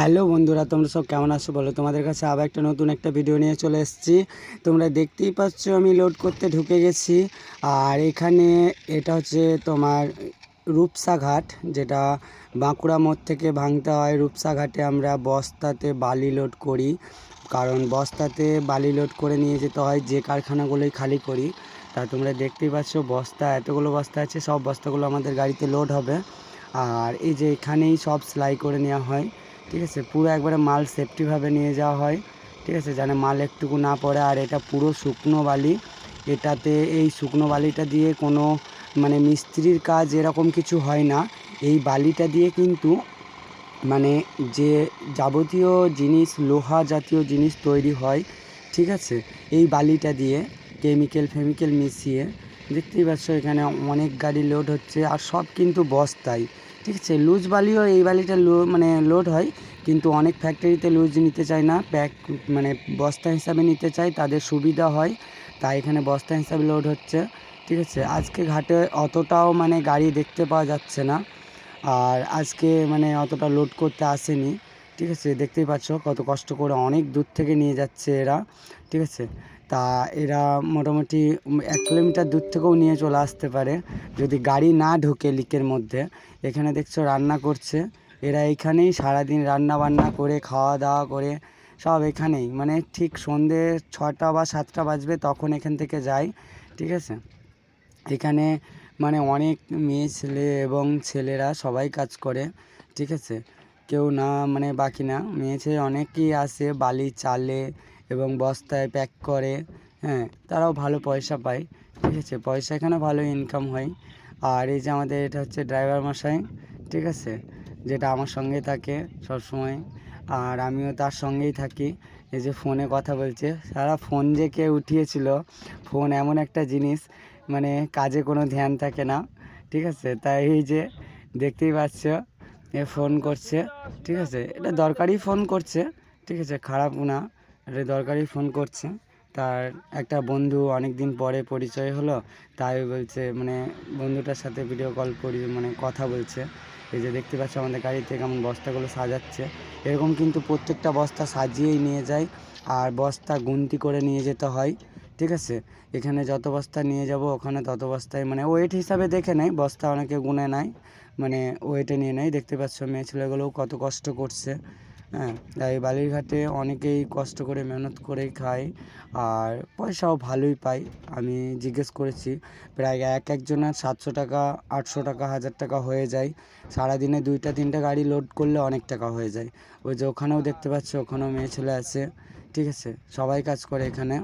Hello বন্ধুরা, তোমরা সব কেমন আছো বলো? তোমাদের কাছে আবার একটা নতুন একটা ভিডিও নিয়ে চলে এসেছি। তোমরা দেখতেই পাচ্ছ আমি লোড করতে ঢুকে গেছি। আর এখানে এটা হচ্ছে তোমার রূপসা ঘাট, যেটা বাঁকুড়া মোড় থেকে ভাঙতে হয়। রূপসা ঘাটে আমরা বস্তাতে বালি লোড করি। কারণ বস্তাতে বালি লোড করে নিয়ে যেতে হয়, যে কারখানাগুলোই খালি করি। তা তোমরা দেখতেই পাচ্ছ বস্তা, এতগুলো বস্তা আছে, সব বস্তাগুলো আমাদের গাড়িতে লোড হবে। আর এই যে এখানেই সব সেলাই করে নেওয়া হয়। ঠিক আছে? পুরো একবারে মাল সেফটিভাবে নিয়ে যাওয়া হয়, ঠিক আছে? যেন মাল একটুকু না পড়ে, আর এটা পুরো শুকনো বালি। এটাতে এই শুকনো বালিটা দিয়ে কোনো মানে মিস্ত্রির কাজ এরকম কিছু হয় না। এই বালিটা দিয়ে কিন্তু মানে যে যাবতীয় জিনিস, লোহা জাতীয় জিনিস তৈরি হয়, ঠিক আছে? এই বালিটা দিয়ে কেমিক্যাল ফেমিক্যাল মিশিয়ে, দেখতেই পাচ্ছ এখানে অনেক গাড়ি লোড হচ্ছে, আর সব কিন্তু বস্তায়। ঠিক আছে লুজ বালিও এই বালিটা লো মানে লোড হয়, কিন্তু অনেক ফ্যাক্টরিতে লুজ নিতে চায় না প্যাক মানে বস্তা হিসাবে নিতে চায়, তাদের সুবিধা হয়, তাই এখানে বস্তা হিসাবে লোড হচ্ছে, ঠিক আছে। আজকে ঘাটে অতটাও মানে গাড়ি দেখতে পাওয়া যাচ্ছে না, আর আজকে মানে অতটা লোড করতে আসেনি, ঠিক আছে। দেখতেই পাচ্ছ কত কষ্ট করে অনেক দূর থেকে নিয়ে যাচ্ছে এরা, ঠিক আছে। তা এরা মোটামুটি এক কিলোমিটার দূর থেকেও নিয়ে চলে আসতে পারে। যদি গাড়ি না ঢোকে লিকের মধ্যে, এখানে দেখছ রান্না করছে। এরা এখানেই সারাদিন রান্না বান্না করে খাওয়া দাওয়া করে, সব এখানেই। মানে ঠিক সন্ধে ছটা বা সাতটা বাজবে, তখন এখান থেকে যায়, ঠিক আছে? এখানে মানে অনেক মেয়ে ছেলে এবং ছেলেরা সবাই কাজ করে, ঠিক আছে? কেউ না মানে বাকি না। মেয়ে ছেলে অনেকেই আসে, বালি, চালে এবং বস্তায় প্যাক করে হ্যাঁ তারাও ভালো পয়সা পায়, ঠিক আছে? পয়সা এখানে ভালো ইনকাম হয়। আর এই যে আমাদের এটা হচ্ছে ড্রাইভার মশাই, ঠিক আছে? যেটা আমার সঙ্গে থাকে সব সময় আর আমিও তার সঙ্গেই থাকি। এই যে ফোনে কথা বলছে। সারা ফোন যে কে উঠিয়েছিল, ফোন এমন একটা জিনিস মানে কাজে কোনো ধ্যান থাকে না, ঠিক আছে? তাই এই যে দেখতেই পাচ্ছ, এ ফোন করছে, ঠিক আছে? এটা দরকারি ফোন করছে, ঠিক আছে? খারাপ না। এটা দরকারি ফোন করছে। তার একটা বন্ধু অনেক দিন পরে পরিচয় হলো, তাই বলছে মানে বন্ধুটার সাথে ভিডিও কল করি মানে কথা বলছে। এই যে দেখতে পাচ্ছ আমাদের গাড়িতে কেমন বস্তাগুলো সাজাচ্ছে। এরকম কিন্তু প্রত্যেকটা বস্তা সাজিয়েই নিয়ে যায়, আর বস্তা গুনতি করে নিয়ে যেতে হয়, ঠিক আছে? এখানে যত বস্তা নিয়ে যাব, ওখানে তত বস্তায় মানে ওয়েট হিসাবে দেখে নেয়, বস্তা অনেকে গুনে নেয় মানে ওয়েটে নিয়ে নেয়। দেখতে পাচ্ছ মেয়ে ছেলেগুলোও কত কষ্ট করছে। হ্যাঁ তাই বালিরঘাটে অনেকেই কষ্ট করে মেহনত করেই খায় আর পয়সাও ভালোই পায়। আমি জিজ্ঞেস করেছি, প্রায় এক একজনের সাতশো টাকা, আটশো টাকা, হাজার টাকা হয়ে যায়। সারাদিনে দুইটা, তিনটা গাড়ি লোড করলে অনেক টাকা হয়ে যায়। ওই যে ওখানেও দেখতে পাচ্ছ, ওখানেও মেয়ে ছেলে আছে। ঠিক আছে, সবাই কাজ করে এখানে।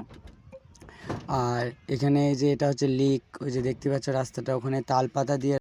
আর এখানে যে এটা হচ্ছে লিক ওই যে দেখতে পাচ্ছ রাস্তাটা, ওখানে তাল পাতা দিয়ে